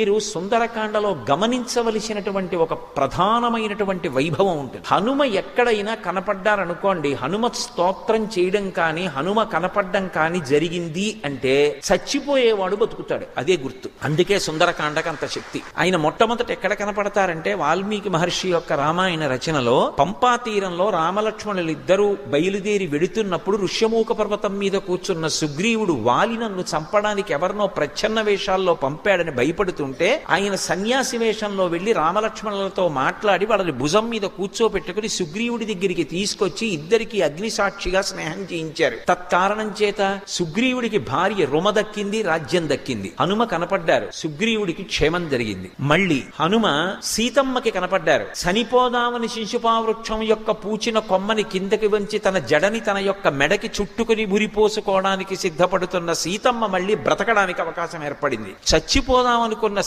మీరు సుందరకాండలో గమనించవలసినటువంటి ఒక ప్రధానమైనటువంటి వైభవం ఉంటుంది. హనుమ ఎక్కడైనా కనపడ్డారనుకోండి హనుమ స్తోత్రం చేయడం కానీ హనుమ కనపడడం కానీ జరిగింది అంటే చచ్చిపోయేవాడు బతుకుతాడు. అదే గుర్తు. అందుకే సుందరకాండకు అంత శక్తి. ఆయన మొట్టమొదట ఎక్కడ కనపడతారంటే వాల్మీకి మహర్షి యొక్క రామాయణ రచనలో పంపా తీరంలో రామలక్ష్మణులు ఇద్దరూ బయలుదేరి వెడుతున్నప్పుడు ఋష్యమూక పర్వతం మీద కూర్చున్న సుగ్రీవుడు వాలి నన్ను చంపడానికి ఎవరినో ప్రచ్ఛన్న వేషాల్లో పంపాడని ఉంటే ఆయన సన్యాసి వేషంలో వెళ్ళి రామలక్ష్మణులతో మాట్లాడి వాళ్ళని భుజం మీద కూర్చోపెట్టుకుని సుగ్రీవుడి దగ్గరికి తీసుకొచ్చి ఇద్దరికి అగ్నిసాక్షిగా స్నేహం చేయించారు. తత్కారణం చేత సుగ్రీవుడికి భార్య రుమ దక్కింది రాజ్యం దక్కింది. హనుమ కనపడ్డారు. సుగ్రీవుడికి క్షేమం జరిగింది. మళ్ళీ హనుమ సీతమ్మకి కనపడ్డారు. చనిపోదామని శిశుపావృక్షం యొక్క పూచిన కొమ్మని కిందకి వంచి తన జడని తన యొక్క మెడకి చుట్టుకుని ఉరిపోసుకోవడానికి సిద్ధపడుతున్న సీతమ్మ మళ్ళీ బ్రతకడానికి అవకాశం ఏర్పడింది. చచ్చిపోదామనుకున్న